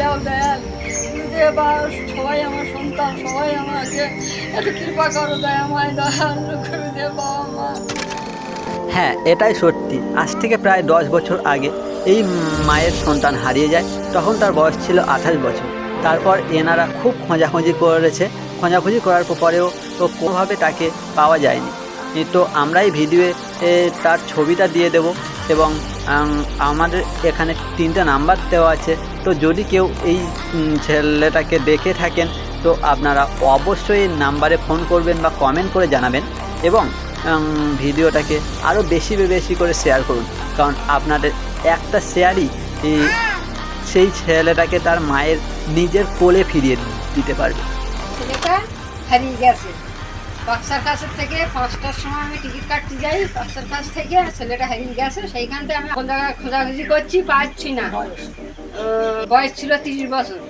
দয়াল বা সবাই আমার সন্তান, সবাই আমাকে একটু কৃপা করো দয়াল গুরুদেব বাবা মা। হ্যাঁ এটাই সত্যি। আজ থেকে প্রায় দশ বছর আগে এই মায়ের সন্তান হারিয়ে যায়, তখন তার বয়স ছিল আঠাশ বছর। তারপর এনারা খুব খোঁজাখুঁজি করেছে। খোঁজাখুঁজি করার পরেও তো কোনোভাবে তাকে পাওয়া যায়নি। তো আমরা এই ভিডিওয়ে তার ছবিটা দিয়ে দেব এবং আমাদের এখানে তিনটা নাম্বার দেওয়া আছে। তো যদি কেউ এই ছেলেটাকে দেখে থাকেন, তো আপনারা অবশ্যই নাম্বারে ফোন করবেন বা কমেন্ট করে জানাবেন এবং ভিডিওটাকে আরও বেশি বেশি করে শেয়ার করুন। কারণ আপনাদের একটা শেয়ারই সেই ছেলেটাকে তার মায়ের নিজের কোলে ফিরিয়ে দিতে পারবে। ছেলেটা হারিয়ে গেছে। বাক্সার কাছের থেকে পাঁচটার সময় আমি টিকিট কাটতে যাই। বাক্সার কাছ থেকে ছেলেটা হারিয়ে গেছে, সেইখান থেকে আমি জায়গায় খোঁজাখুঁজি করছি, পাচ্ছি না। বয়স ছিল তিরিশ বছর।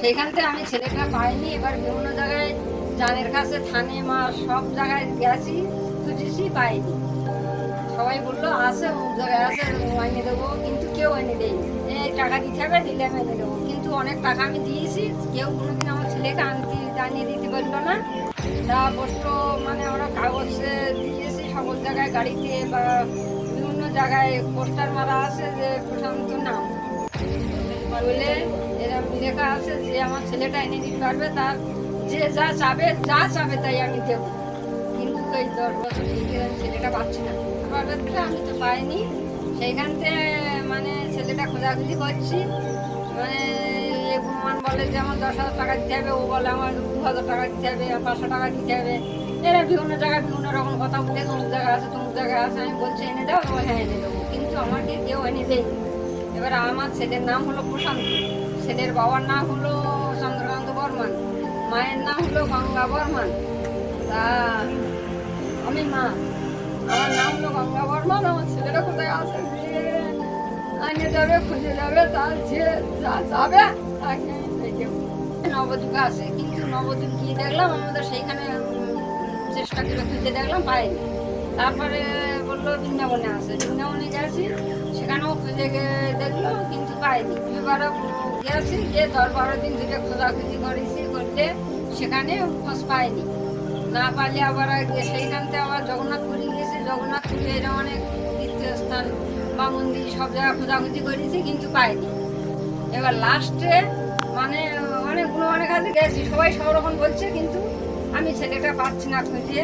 সেইখান থেকে আমি ছেলেটা পাইনি, এবার বিভিন্ন জায়গায় জানের কাছে, থানে, মা সব জায়গায় গেছি, খুঁজেছি, পাইনি। সবাই বলল আছে অমুক জায়গায় আছে এনে দেবো। কিন্তু কেউ এনে দেয়নি। এই টাকা দিতে হবে, দিলে আমি এনে দেবো। কিন্তু অনেক টাকা আমি দিয়েছি, কেউ কোনোদিন আমার ছেলেকে আনতে জানিয়ে দিতে পারল না। তা পোস্ট মানে আমরা কাগজে দিয়েছি, সকল জায়গায় গাড়িতে বা বিভিন্ন জায়গায় পোস্টার মারা আছে যে প্রশান্ত নাম। বলে এরকম লেখা আছে যে আমার ছেলেটা এনে দিতে পারবে তার যে যা চাবে যা চাবে তাই আমি দেবো। কিন্তু এই দশ বছর ছেলেটা পাচ্ছি না। একটা আমি তো পাইনি। সেইখান থেকে মানে ছেলেটা খোঁজাখুঁজি করছি। মানে প্রমাণ বলে যে আমার দশ হাজার টাকা দিতে হবে, ও বলে আমার দু হাজার টাকা দিতে হবে পাঁচশো টাকা দিতে হবে। এরা বিভিন্ন জায়গায় বিভিন্ন রকম কথা বলে তমুক জায়গায় আছে, তমুক জায়গায় আছে, আমি বলছি, এনে দাও আমার হ্যাঁ এনে দেবো কিন্তু আমাকে কেউ এনে দেয়নি। এবার আমার ছেলের নাম হলো প্রশান্ত। ছেলের বাবার নাম হলো চন্দ্রকান্ত বর্মন। মায়ের নাম হলো গঙ্গা বর্মন। তা, আমি মা। আমার নাম হলো গঙ্গা বর্মন, আমার ছেলেটা কোথায় আছে? দিয়ে আনে যাবে, খুঁজে যাবে, তার যে যাবে, তাকে নবদ্বীপ আছে, কিন্তু নবদ্বীপ গিয়ে দেখলাম আমাদের সেইখানে চেষ্টা করে খুঁজে দেখলাম, পাইনি। তারপরে বলল, বৃন্দাবনে আছে। বৃন্দাবনে গেছি, সেখানেও খুঁজে দেখল, কিন্তু পাইনি। এবারে গেছি, গিয়ে দশ বারো দিন ধরে খোঁজাখুঁজি করেছি করলে সেখানে খোঁজ পাইনি। না পারলে আবার সেইখানতে আবার জগন্নাথপুরি গেছি। জগন্নাথপুরি এরকম অনেক তীর্থস্থান। বা মন্দির সব জায়গায় খোঁজাখুঁজি করেছি, কিন্তু পাইনি। এবার লাস্টে মানে অনেকগুলো অনেক হাতে গেছি সবাই সব রকম বলছে, কিন্তু আমি ছেলেটা পাচ্ছি না খুঁজে।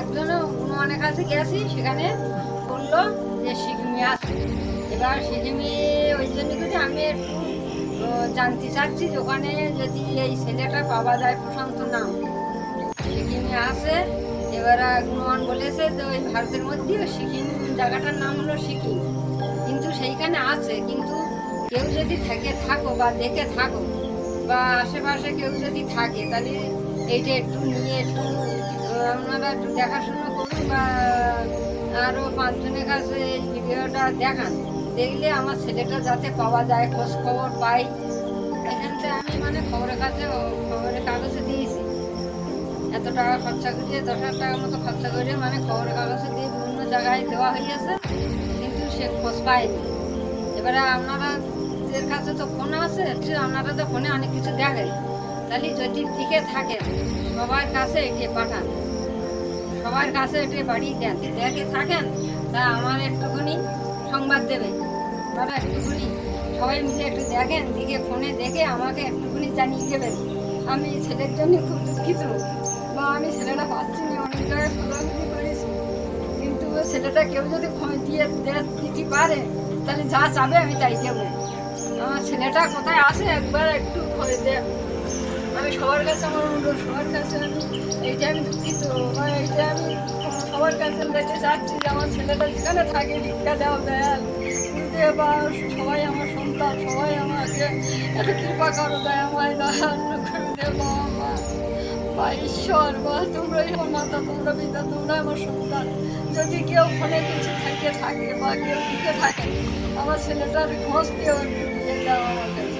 একজনও অনেক কাছে গেছি সেখানে বলল যে সিকিমি আছে। এবার সিকিমি ওই জন্য করে আমি একটু জানতে চাচ্ছি যে ওখানে যদি এই ছেলেটা পাওয়া যায় প্রশান্ত নাম। সিকিমে আছে এবার গুণমান বলেছে যে ওই ভারতের মধ্যেও সিকিম, জায়গাটার নাম হলো সিকিম। কিন্তু সেইখানে আছে, কিন্তু কেউ যদি থেকে থাকো বা দেখে থাকো, বা আশেপাশে কেউ যদি থাকে, তাহলে এইটা একটু নিয়ে একটু আপনারা একটু দেখাশুনো করুন বা আরও পাঁচজনের কাছে এই ভিডিওটা দেখান। দেখলে আমার ছেলেটা যাতে পাওয়া যায়, খোঁজ খবর পাই। এখান থেকে আমি মানে খবরের কাছে খবরের কাগজে দিয়েছি। এত টাকা খরচা করে দশ হাজার টাকার মতো খরচা করে মানে খবরের কাগজে দিয়ে বিভিন্ন জায়গায় দেওয়া হয়েছে কিন্তু সে খোঁজ পায়নি। এবারে আপনাদের কাছে তো ফোন আছে আপনারা তো ফোনে অনেক কিছু দেখেন। তাহলে যদি দিকে থাকেন সবার কাছে এটি পাঠান। সবার কাছে এটি পাঠিয়ে দেন। দেখে থাকেন? তা আমার একটুখানি সংবাদ দেবে আপনারা একটুখানি সবাই মিলে একটু দেখেন দিকে ফোনে দেখে আমাকে একটুখানি জানিয়ে দেবেন। আমি ছেলের জন্য খুব দুঃখিত। আমি ছেলেটা পাচ্ছি না, অনেক জায়গায় খোঁজাখুঁজি করেছি। কিন্তু ছেলেটা কেউ যদি দিয়ে দিতে পারে, তাহলে যা চাবে আমি তাই দেবো। আমার ছেলেটা কোথায় আছে একবার একটু খোঁজ দে আমি সবার কাছে আমার অনুরোধ, সবার কাছে আমি এইটা আমি দুঃখিত এইটা আমি সবার কাছে দেখতে চাচ্ছি যে আমার ছেলেটা যেখানে থাকে ভিক্ষা দেওয়া দেয়াল বুঝতে বা সবাই আমার সন্তান, সবাই আমাকে এত কৃপা করো, দেয় আমায় দয়াল করে দে বাবা মা বা ঈশ্বর বা তোমরাই আমার মাতা, তোমরা পিতা, তোমরা আমার সন্তান। যদি কেউ ফোনে কিছু থেকে থাকে বা কেউ দিকে থাকে, আমার ছেলেটার খোঁজ কেউ দিয়ে দাও আমাকে।